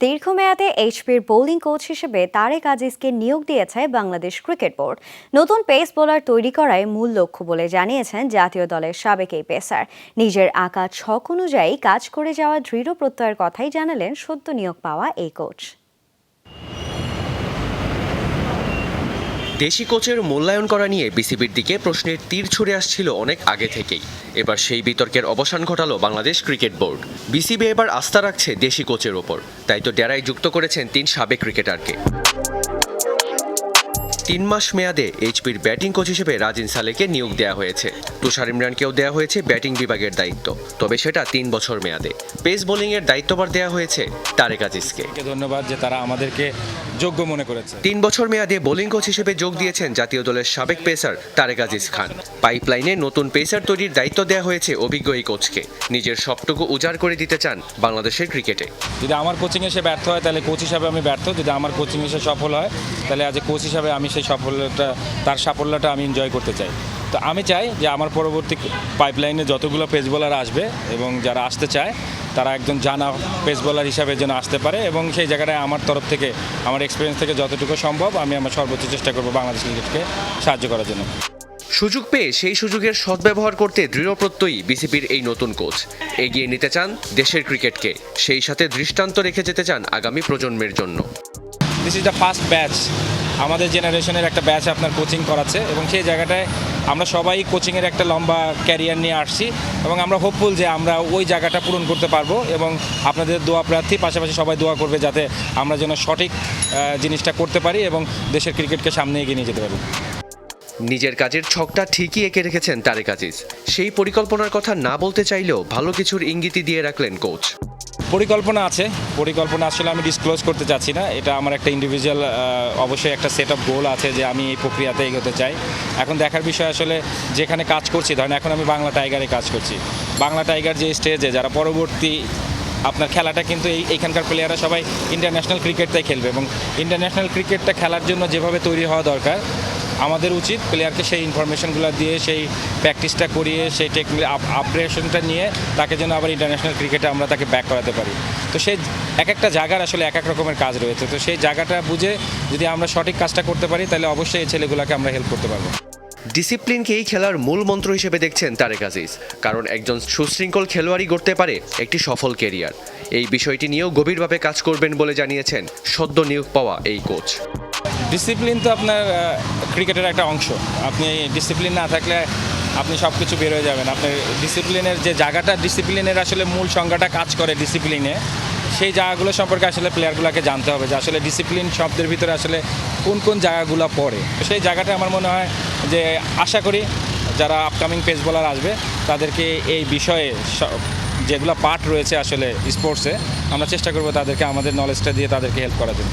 দীর্ঘমেয়াদে এইচপির bowling coach হিসেবে তারেক আজিজকে নিয়োগ দিয়েছে বাংলাদেশ ক্রিকেট বোর্ড। নতুন পেস বোলার তৈরি করাই মূল লক্ষ্য বলে জানিয়েছেন জাতীয় দলের সাবেক এই পেসার। নিজের আঁকা ছক অনুযায়ী কাজ করে যাওয়া দৃঢ় প্রত্যয়ের কথাই জানালেন সদ্য নিয়োগ পাওয়া এই কোচ। দেশি কোচের মূল্যায়ন করা নিয়ে বিসিবির দিকে প্রশ্নের তীর ছুড়ে আসছিল অনেক আগে থেকেই। এবার সেই বিতর্কের অবসান ঘটালো বাংলাদেশ ক্রিকেট বোর্ড। বিসিবি এবার আস্থা রাখছে দেশি কোচের ওপর। তাই তো ডেরায় যুক্ত করেছেন তিন সাবেক ক্রিকেটারকে। তিন মাস মেয়াদে এইচপির ব্যাটিং কোচ হিসেবে রাজিন সালেকে নিয়োগ দেওয়া হয়েছে। তুষার ইমরানকেও দেওয়া হয়েছে ব্যাটিং বিভাগের দায়িত্ব। তবে সেটা তিন বছর মেয়াদে। পেস বোলিংয়ের দায়িত্বভার দেওয়া হয়েছে তারেক আজিজকে। ধন্যবাদ যে তারা আমাদেরকে যোগ্য মনে করেছে। তিন বছর মেয়াদে বোলিং কোচ হিসেবে যোগ দিয়েছেন জাতীয় দলের সাবেক পেসার তারেক আজিজ খান। পাইপলাইনে নতুন পেসার তৈরির দায়িত্ব দেওয়া হয়েছে অভিজ্ঞ এই কোচকে। নিজের সবটুকু উজাড় করে দিতে চান বাংলাদেশের ক্রিকেটে। যদি আমার কোচিং এসে ব্যর্থ হয় তাহলে কোচ হিসাবে আমি ব্যর্থ। যদি আমার কোচিং এসে সফল হয় তাহলে আজ কোচ হিসাবে আমি সেই সাফল্যটা তার সাফল্যটা আমি এনজয় করতে চাই। তো আমি চাই যে আমার পরবর্তী পাইপলাইনে যতগুলো পেস বোলার আসবে এবং যারা আসতে চায় তারা একজন জানা পেস বোলার হিসাবে যেন আসতে পারে এবং সেই জায়গাটায় আমার তরফ থেকে আমার এক্সপিরিয়েন্স থেকে যতটুকু সম্ভব আমি আমার সর্বোচ্চ চেষ্টা করব বাংলাদেশ ক্রিকেটকে সাহায্য করার জন্য। সুযোগ পেয়ে সেই সুযোগের সদ্ব্যবহার করতে দৃঢ় প্রত্যয়ী বিসিবির এই নতুন কোচ এগিয়ে নিতে চান দেশের ক্রিকেটকে সেই সাথে দৃষ্টান্ত রেখে যেতে চান আগামী প্রজন্মের জন্য। This is the first batch আমাদের জেনারেশনের একটা ব্যাচ আপনার কোচিং করাচ্ছে এবং সেই জায়গাটায় আমরা সবাই কোচিংয়ের একটা লম্বা ক্যারিয়ার নিয়ে আসছি এবং আমরা হোপফুল যে আমরা ওই জায়গাটা পূরণ করতে পারব এবং আপনাদের দোয়া প্রার্থী, পাশাপাশি সবাই দোয়া করবে যাতে আমরা যেন সঠিক জিনিসটা করতে পারি এবং দেশের ক্রিকেটকে সামনে এগিয়ে নিয়ে যেতে পারি। নিজের কাজের ছকটা ঠিকই এঁকে রেখেছেন তারেক আজিজ। সেই পরিকল্পনার কথা না বলতে চাইলেও ভালো কিছুর ইঙ্গিতই দিয়ে রাখলেন কোচ পরিকল্পনা আছে। পরিকল্পনা আসলে আমি ডিসক্লোজ করতে চাচ্ছি না। এটা আমার একটা ইন্ডিভিজুয়াল অবশ্যই একটা সেট অফ গোল আছে যে আমি এই প্রক্রিয়াতে এগোতে চাই। এখন দেখার বিষয় আসলে যেখানে কাজ করছি, ধরেন এখন আমি বাংলা টাইগারে কাজ করছি। বাংলা টাইগার যে স্টেজে যারা পরবর্তী আপনার খেলাটা কিন্তু এই এখানকার প্লেয়াররা সবাই ইন্টারন্যাশনাল ক্রিকেটটাই খেলবে এবং ইন্টারন্যাশনাল ক্রিকেটটা খেলার জন্য যেভাবে তৈরি হওয়া দরকার আমাদের উচিত প্লেয়ারকে সেই ইনফরমেশনগুলো দিয়ে, সেই প্র্যাকটিসটা করিয়ে, সেই টেকনিক আপগ্রেশনটা নিয়ে তাকে যেন আবার ইন্টারন্যাশনাল ক্রিকেটে আমরা তাকে ব্যাক করাতে পারি। তো সেই এক একটা জায়গার আসলে এক এক রকমের কাজ রয়েছে। তো সেই জায়গাটা বুঝে যদি আমরা সঠিক কাজটা করতে পারি, তাহলে অবশ্যই এই ছেলেগুলোকে আমরা হেল্প করতে পারব। ডিসিপ্লিনকেই খেলার মূল মন্ত্র হিসেবে দেখছেন তারেক আজিজ। কারণ একজন সুশৃঙ্খল খেলোয়াড়ই গড়তে পারে একটি সফল কেরিয়ার এই বিষয়টি নিয়েও গভীরভাবে কাজ করবেন বলে জানিয়েছেন সদ্য নিয়োগ পাওয়া এই কোচ ডিসিপ্লিন তো আপনার ক্রিকেটের একটা অংশ। আপনি ডিসিপ্লিন না থাকলে আপনি সব কিছু বের হয়ে যাবেন। আপনার ডিসিপ্লিনের যে জায়গাটা ডিসিপ্লিনের আসলে মূল সংজ্ঞাটা কাজ করে ডিসিপ্লিনে সেই জায়গাগুলো সম্পর্কে আসলে প্লেয়ারগুলোকে জানতে হবে যে আসলে ডিসিপ্লিন শব্দের ভিতরে আসলে কোন কোন জায়গাগুলো পড়ে। সেই জায়গাটা আমার মনে হয় যে আশা করি যারা আপকামিং পেস বলার আসবে, তাদেরকে এই বিষয়ে যেগুলো পার্ট রয়েছে আসলে স্পোর্টসে আমরা চেষ্টা করব তাদেরকে আমাদের নলেজটা দিয়ে তাদেরকে হেল্প করার জন্য।